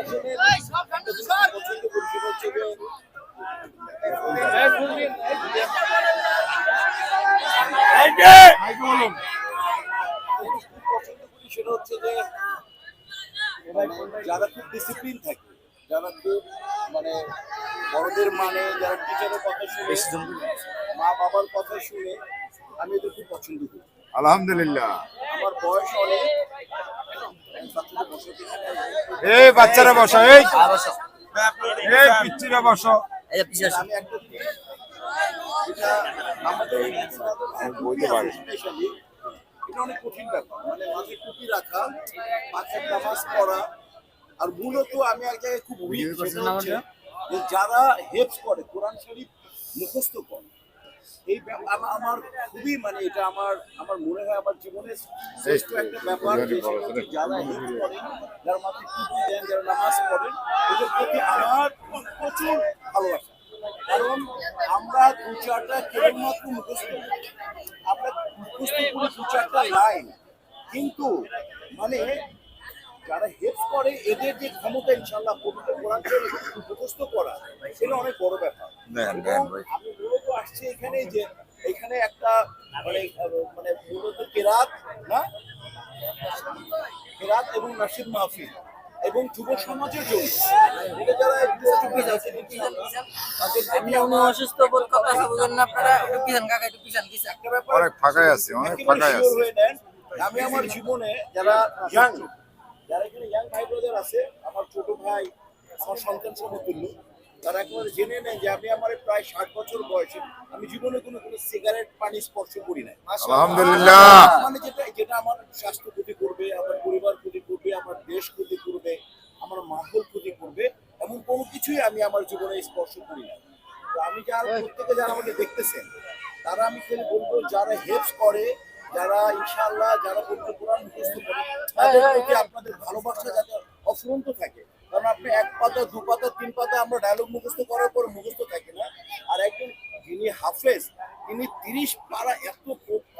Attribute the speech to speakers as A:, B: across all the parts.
A: সেটা হচ্ছে যে জিনিস খুব পছন্দ করি সেটা হচ্ছে যে যারা খুব ডিসিপ্লিন থাকে যারা খুব মানে বড়দের মানে যারা টিচারের কথা শুনে মা বাবার কথা শুনে আমি এটা খুব পছন্দ করি।
B: আলহামদুলিল্লাহ।
A: আমার বয়স অনেক।
B: এই বাচ্চারা বসো এই। এই পিচ্চিরা বসো। পারি।
A: এটা অনেক কঠিন ব্যাপার। মানে মাঝে টুপি রাখা নামাজ পড়া আর মূলত আমি এক জায়গায় খুব উইক সেটা হচ্ছে যে যারা হেল্প করে কোরআন শরীফ মুখস্থ করে এই আমার খুবই মানে এটা আমার আমার মনে হয় আমার জীবনের শ্রেষ্ঠ একটা ব্যাপার যে যারা হেল্প করে যারা মাথায় টুপি দেন যারা নামাজ পড়েন এদের প্রতি আমার প্রচুর ভালোবাসা কারণ আমরা দু চারটা কেবলমাত্র মুখস্থ। আমরা মুখস্থ করি দু চারটা লাইন কিন্তু মানে যারা হেল্প করে এদের যে ক্ষমতা ইনশাল্লাহ পবিত্র কোরআন শরীফ মুখস্থ করা সেটা অনেক বড় ব্যাপার। আমি আসছি এখানে যে এখানে একটা মানে মানে মূলত কেরাত না? কেরাত এবং নাসির মাহফিল এবং যুব সমাজের জন্য এটা যারা একটু চুপে যাচ্ছে তাদের
C: আমি অসুস্থ বোধ করতেছে বুঝেন না আপনারা? একটু পিছন কাকা একটু পিছন দিছে
A: একটা ব্যাপার
B: অনেক ফাঁকাই আছে অনেক ফাঁকাই আছে।
A: আমি আমার জীবনে যারা ইয়াং যারা এখানে ইয়াং ভাই ব্রাদার আছে আমার ছোট ভাই আমার সন্তান সমতুল্য তারা একেবারে জেনে নেন যে আমি আমার প্রায় ষাট বছর বয়সে আমি জীবনে কোনো কোনো সিগারেট পানি স্পর্শ করি না
B: আলহামদুলিল্লাহ।
A: মানে যেটা যেটা আমার স্বাস্থ্য ক্ষতি করবে আমার পরিবার ক্ষতি করবে আমার দেশ ক্ষতি করবে আমার মাহল ক্ষতি করবে এমন কোনো কিছুই আমি আমার জীবনে স্পর্শ করি না তো আমি যারা প্রত্যেকে যারা আমাকে দেখতেছেন তারা আমি খালি বলব যারা হেল্প করে যারা ইনশাআল্লাহ যারা পবিত্র কোরআন মুখস্থ করে তাদের প্রতি আপনাদের ভালোবাসা যাতে অফুরন্ত থাকে। কারণ আপনি এক পাতা, দু পাতা, তিন পাতা আমরা ডায়লগ মুখস্থ করার পর মুখস্থ থাকে না। আর একজন যিনি হাফেজ, তিনি তিরিশ পাড়া এত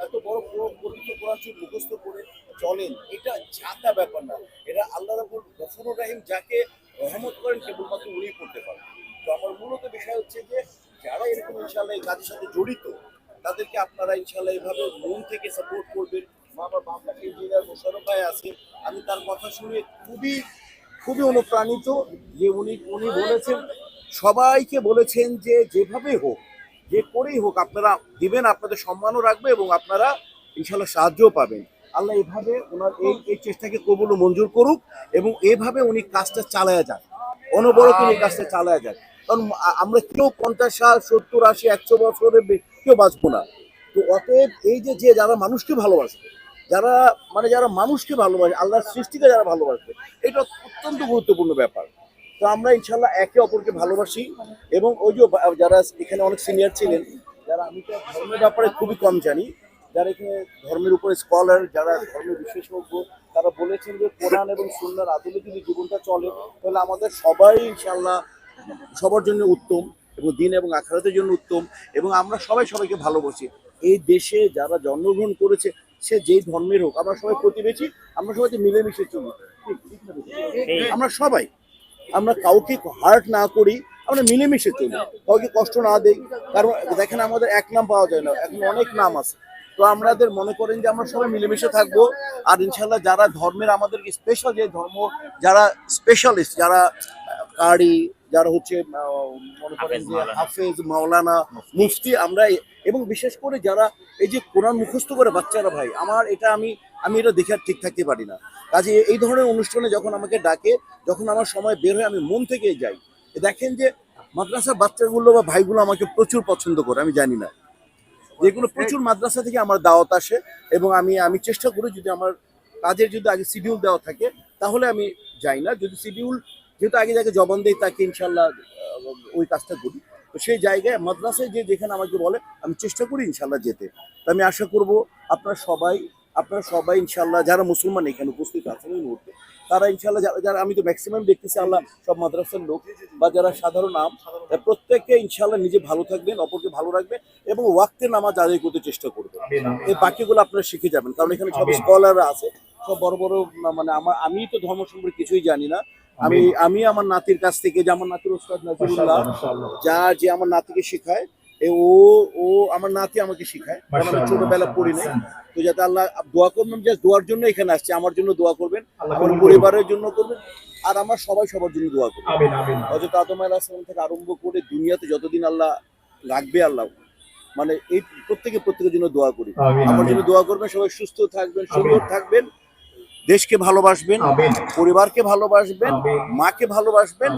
A: এত বড় পবিত্র কোরআন মুখস্থ করে চলেন। এটা জাতা ব্যাপার না। এটা আল্লাহ রাবুল গফুরুর রাহিম যাকে রহমত করেন কেবলমাত্র উনিই করতে পারেন তো আমার মূলত বিষয় হচ্ছে যে, যারা এরকম ইনশাল্লাহ এই কাজের সাথে জড়িত, তাদেরকে আপনারা ইনশাল্লাহ এইভাবে মন থেকে সাপোর্ট করবেন। আমার পাশে ইঞ্জিনিয়ার মোশারফ ভাই আছে, আমি তার কথা শুনে খুবই খুবই অনুপ্রাণিত যে উনি উনি বলেছেন, সবাইকে বলেছেন যে যেভাবে হোক, যে করেই হোক, আপনারা দিবেন, আপনাদের সম্মানও রাখবে এবং আপনারা ইনশাল্লাহ সাহায্যও পাবেন। আল্লাহ এভাবে ওনার এই এই চেষ্টাকে কবুল মঞ্জুর করুক এবং এভাবে উনি কাজটা চালায়া যান অনবরত উনি কাজটা চালায়া যান কারণ আমরা কেউ পঞ্চাশ সাল, সত্তর, আশি, একশো বছরের কেউ বাঁচবো না। তো অতএব এই যে যে যারা মানুষকে ভালোবাসবে যারা মানে যারা মানুষকে ভালোবাসে, আল্লাহর সৃষ্টিকে যারা ভালোবাসবে এটা অত্যন্ত গুরুত্বপূর্ণ ব্যাপার। তো আমরা ইনশাল্লাহ একে অপরকে ভালোবাসি এবং ওই যে যারা এখানে অনেক সিনিয়র ছিলেন, যারা আমি তো ধর্মের ব্যাপারে খুবই কম জানি, যারা এখানে ধর্মের উপরে স্কলার যারা ধর্মের বিশেষজ্ঞ, তারা বলেছেন যে কোরআন এবং সুন্নার আদলে যদি জীবনটা চলে, তাহলে আমাদের সবাই ইনশাল্লাহ সবার জন্য উত্তম এবং দিন এবং আখরাতের জন্য উত্তম এবং আমরা সবাই সবাইকে ভালোবাসি। এই দেশে যারা জন্মগ্রহণ করেছে সে যেই ধর্মের হোক আমরা সবাই প্রতিবেশী আমরা সবাই মিলেমিশে চলি? আমরা সবাই আমরা কাউকে হার্ট না করি আমরা মিলেমিশে চলি কাউকে কষ্ট না দেই কারণ দেখেন আমাদের এক নাম পাওয়া যায় না এখন অনেক নাম আছে তো আমাদের মনে করেন যে আমরা সবাই মিলেমিশে থাকব আর ইনশাল্লাহ যারা ধর্মের আমাদের স্পেশাল যে ধর্ম যারা স্পেশালিস্ট যারা কারি যারা হচ্ছে আহ, মনে করেন যে হাফেজ মাওলানা মুফতি আমরা এবং বিশেষ করে যারা এই যে কোরআন মুখস্থ করে বাচ্চারা ভাই আমার এটা আমি আমি এটা দেখে আর ঠিক থাকতে পারি না। কাজে এই ধরনের অনুষ্ঠানে যখন আমাকে ডাকে যখন আমার সময় বের হয় আমি মন থেকে যাই। দেখেন যে মাদ্রাসার বাচ্চাগুলো বা ভাইগুলো আমাকে প্রচুর পছন্দ করে আমি জানি না। যেগুলো প্রচুর মাদ্রাসা থেকে আমার দাওয়াত আসে এবং আমি আমি চেষ্টা করি যদি আমার কাজের যদি আগে শিডিউল দেওয়া থাকে তাহলে আমি যাই না। যদি শিডিউল যেহেতু আগে যাকে জবান দেই তাকে ইনশাল্লাহ ওই কাজটা করি। তো সেই জায়গায় মাদ্রাসায় যে যেখানে আমাকে বলে আমি চেষ্টা করি ইনশাল্লাহ যেতে। তো আমি আশা করব আপনারা সবাই আপনারা সবাই ইনশাল্লাহ যারা মুসলমান এখানে উপস্থিত আছেন এই মুহূর্তে তারা ইনশাল্লাহ যারা যারা আমি তো ম্যাক্সিমাম দেখতেছি আল্লাহ সব মাদ্রাসার লোক বা যারা সাধারণ নাম প্রত্যেককে ইনশাল্লাহ নিজে ভালো থাকবেন অপরকে ভালো রাখবেন এবং ওয়াক্তের নামাজ আদায় করতে চেষ্টা করবেন। এই বাকিগুলো আপনারা শিখে যাবেন কারণ এখানে সব স্কলাররা আছে সব বড় বড় মানে আমার আমি তো ধর্ম সম্পর্কে কিছুই জানি না আমি আমি আমার নাতির কাছ থেকে যে আমার নাতির ওস্তাদ নাজিরুল্লাহ যা যে আমার নাতিকে শেখায় ও ও আমার নাতি আমাকে শেখায়। কারণ আমি ছোটবেলা পড়ি নাই। তো যাতে আল্লাহ দোয়া করবেন যে দোয়ার জন্য এখানে আসছে আমার জন্য দোয়া করবেন আমার পরিবারের জন্য করবেন আর আমার সবাই সবার জন্য দোয়া করবেন।
D: আমিন আমিন
A: হজরত আদম আলাহিসাম থেকে আরম্ভ করে দুনিয়াতে যতদিন আল্লাহ রাখবে আল্লাহ মানে এই প্রত্যেকে প্রত্যেকের জন্য দোয়া করি। আমার জন্য দোয়া করবেন সবাই সুস্থ থাকবেন সুন্দর থাকবেন দেশকে ভালোবাসবেন পরিবারকে ভালোবাসবেন মাকে ভালোবাসবেন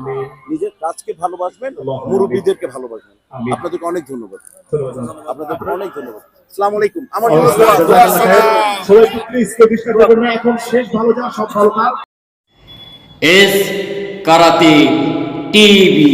A: নিজের কাজকে ভালোবাসবেন মুরব্বীদেরকে ভালোবাসবেন। আপনাদেরকে অনেক ধন্যবাদ।
D: ধন্যবাদ।
A: আপনাদেরকে অনেক ধন্যবাদ। আসসালামু আলাইকুম। আমার
D: এখন শেষ ভালো যা সব ভালো
E: এস কারাতে টিভি।